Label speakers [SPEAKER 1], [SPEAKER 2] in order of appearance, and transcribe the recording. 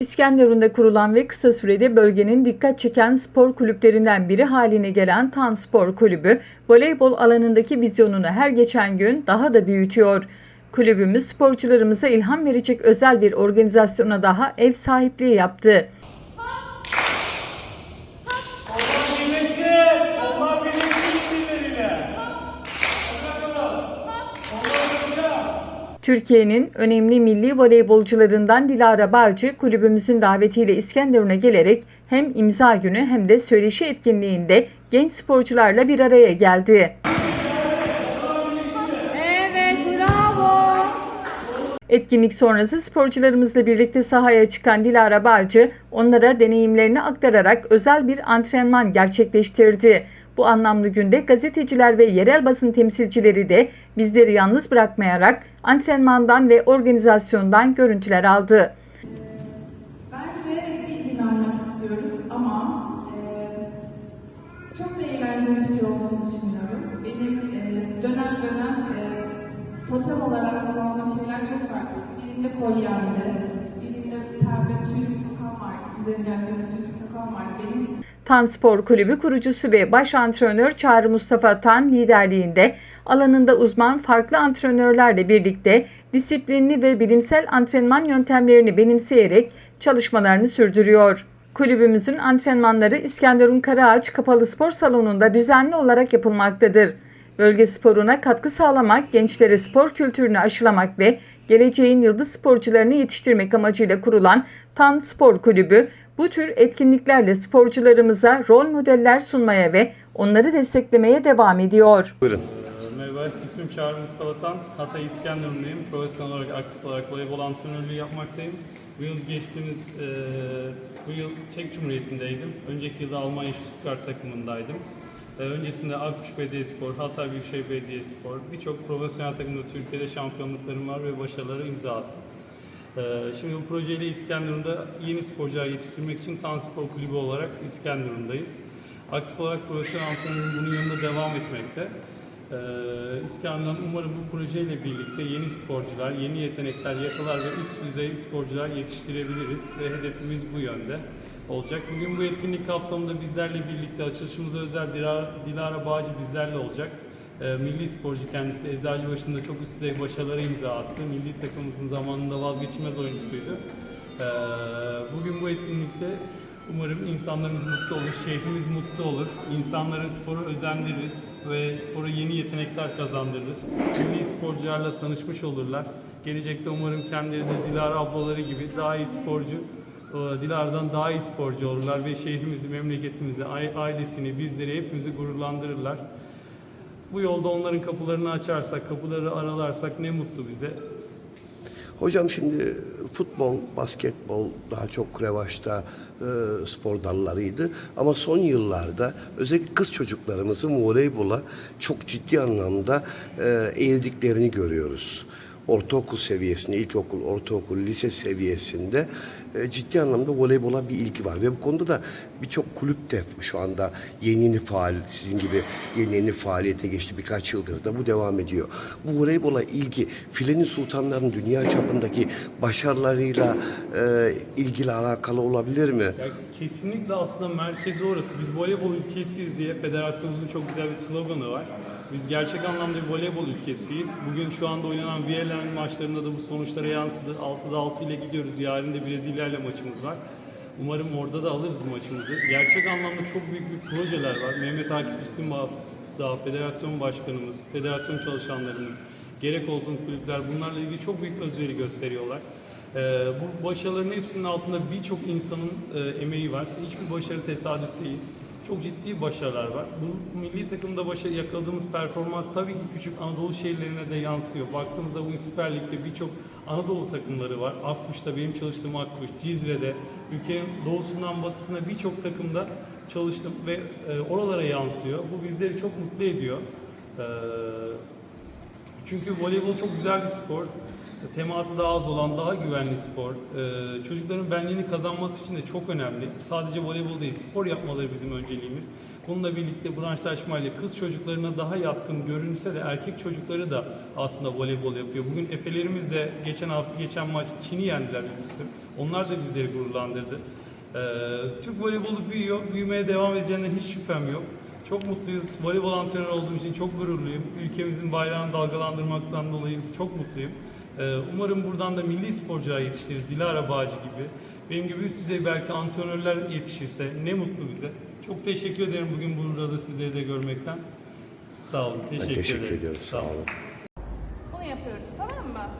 [SPEAKER 1] İskenderun'da kurulan ve kısa sürede bölgenin dikkat çeken spor kulüplerinden biri haline gelen Tan Spor Kulübü, voleybol alanındaki vizyonunu her geçen gün daha da büyütüyor. Kulübümüz sporcularımıza ilham verecek özel bir organizasyona daha ev sahipliği yaptı. Türkiye'nin önemli milli voleybolcularından Dilara Bağcı kulübümüzün davetiyle İskenderun'a gelerek hem imza günü hem de söyleşi etkinliğinde genç sporcularla bir araya geldi. Etkinlik sonrası sporcularımızla birlikte sahaya çıkan Dilara Bağcı onlara deneyimlerini aktararak özel bir antrenman gerçekleştirdi. Bu anlamlı günde gazeteciler ve yerel basın temsilcileri de bizleri yalnız bırakmayarak antrenmandan ve organizasyondan görüntüler aldı.
[SPEAKER 2] Bence biz inanmak istiyoruz ama eee, çok da eğlenceli bir şey olduğunu düşünüyorum. Benim eee, dönem dönem eee, totem olarak kullandığım şeyler çok farklı. Birinde kolyemde, birinde pembe tüylü tokam var. Sizlerin yaşlarında tüylü tokam var. Benim
[SPEAKER 1] Tan Spor Kulübü kurucusu ve baş antrenör Çağrı Mustafa Tan liderliğinde alanında uzman farklı antrenörlerle birlikte disiplinli ve bilimsel antrenman yöntemlerini benimseyerek çalışmalarını sürdürüyor. Kulübümüzün antrenmanları İskenderun Karaağaç Kapalı Spor Salonu'nda düzenli olarak yapılmaktadır. Bölge sporuna katkı sağlamak, gençlere spor kültürünü aşılamak ve geleceğin yıldız sporcularını yetiştirmek amacıyla kurulan Tan Spor Kulübü bu tür etkinliklerle sporcularımıza rol modeller sunmaya ve onları desteklemeye devam ediyor.
[SPEAKER 3] Ee, Merhaba, ismim Çağrı Mustafa Tan. Hatay İskenderunluyum. Profesyonel olarak, aktif olarak voleybol antrenörlüğü yapmaktayım. Bu yıl geçtiğimiz, e, bu yıl Çek Cumhuriyeti'ndeydim. Önceki yılda Almanya Stuttgart takımındaydım. E, öncesinde Akkuş Belediyespor, Hatay Büyükşehir Belediyespor, birçok profesyonel takımda Türkiye'de şampiyonluklarım var ve başarıları imza attım. Ee, Şimdi bu projeyle İskenderun'da yeni sporcular yetiştirmek için Tan Spor Kulübü olarak İskenderun'dayız. Aktif olarak profesyonel antrenörüm bunun yanında devam etmekte. Ee, İskenderun umarım bu projeyle birlikte yeni sporcular, yeni yetenekler yakalar ve üst düzey sporcular yetiştirebiliriz ve hedefimiz bu yönde olacak. Bugün bu etkinlik kapsamında bizlerle birlikte açılışımıza özel Dilara, Dilara Bağcı bizlerle olacak. Ee, milli sporcu kendisi Eczacıbaşı'nda çok üst düzey başarılara imza attı. Milli takımımızın zamanında vazgeçilmez oyuncusuydu. Ee, bugün bu etkinlikte umarım insanlarımız mutlu olur, şehrimiz mutlu olur. İnsanların sporu özendiririz ve spora yeni yetenekler kazandırırız. Milli sporcularla tanışmış olurlar. Gelecekte umarım kendileri de Dilara ablaları gibi daha iyi sporcu Dilara'dan daha iyi sporcu olurlar ve şehrimizi, memleketimizi, ai- ailesini, bizleri, hepimizi gururlandırırlar. Bu yolda onların kapılarını açarsak, kapıları aralarsak ne mutlu bize.
[SPEAKER 4] Hocam şimdi futbol, basketbol daha çok revaçta e, spor dallarıydı. Ama son yıllarda özellikle kız çocuklarımızın voleybola çok ciddi anlamda e, eğildiklerini görüyoruz. Ortaokul seviyesinde, ilkokul, ortaokul, lise seviyesinde e, ciddi anlamda voleybola bir ilgi var. Ve bu konuda da birçok kulüp de şu anda yeni yeni faal, sizin gibi yeni yeni faaliyete geçti birkaç yıldır da bu devam ediyor. Bu voleybola ilgi Filenin Sultanların dünya çapındaki başarılarıyla e, ilgili alakalı olabilir mi?
[SPEAKER 3] Kesinlikle aslında merkezi orası. Biz voleybol ülkesiyiz diye federasyonumuzun çok güzel bir sloganı var. Biz gerçek anlamda bir voleybol ülkesiyiz. Bugün şu anda oynanan VLN maçlarında da bu sonuçlara yansıdı. 6'da 6 ile gidiyoruz. Yarın da Brezilya ile maçımız var. Umarım orada da alırız bu maçımızı. Gerçek anlamda çok büyük bir projeler var. Mehmet Akif Üstünbağ, daha federasyon başkanımız, federasyon çalışanlarımız, gerek olsun kulüpler bunlarla ilgili çok büyük özveri gösteriyorlar. Ee, bu başarıların hepsinin altında birçok insanın e, emeği var. Hiçbir başarı tesadüf değil. Çok ciddi başarılar var. Bu milli takımda başarı yakaladığımız performans tabii ki küçük Anadolu şehirlerine de yansıyor. Baktığımızda bugün Süper Lig'de birçok Anadolu takımları var. Akkuş'ta benim çalıştığım Akkuş, Cizre'de, ülkenin doğusundan batısına birçok takımda çalıştım ve e, oralara yansıyor. Bu bizleri çok mutlu ediyor. Ee, çünkü voleybol çok güzel bir spor. Teması daha az olan, daha güvenli spor. Ee, çocukların benliğini kazanması için de çok önemli. Sadece voleybol değil, spor yapmaları bizim önceliğimiz. Bununla birlikte branşlaşmayla kız çocuklarına daha yatkın görünse de erkek çocukları da aslında voleybol yapıyor. Bugün Efe'lerimiz de geçen hafta geçen maç Çin'i yendiler 3-0. Onlar da bizleri gururlandırdı. Ee, Türk voleybolu büyüyor, büyümeye devam edeceğinden hiç şüphem yok. Çok mutluyuz. Voleybol antrenörü olduğum için çok gururluyum. Ülkemizin bayrağını dalgalandırmaktan dolayı çok mutluyum. Ee, Umarım buradan da milli sporcular yetiştiririz. Dilara Bağcı gibi. Benim gibi üst düzey belki antrenörler yetişirse ne mutlu bize. Çok teşekkür ederim bugün burada da sizleri de görmekten. Sağ olun.
[SPEAKER 4] Ben
[SPEAKER 3] Teşekkür,
[SPEAKER 4] teşekkür
[SPEAKER 3] ederim.
[SPEAKER 4] ediyorum. Sağ olun.
[SPEAKER 5] Bunu yapıyoruz tamam mı?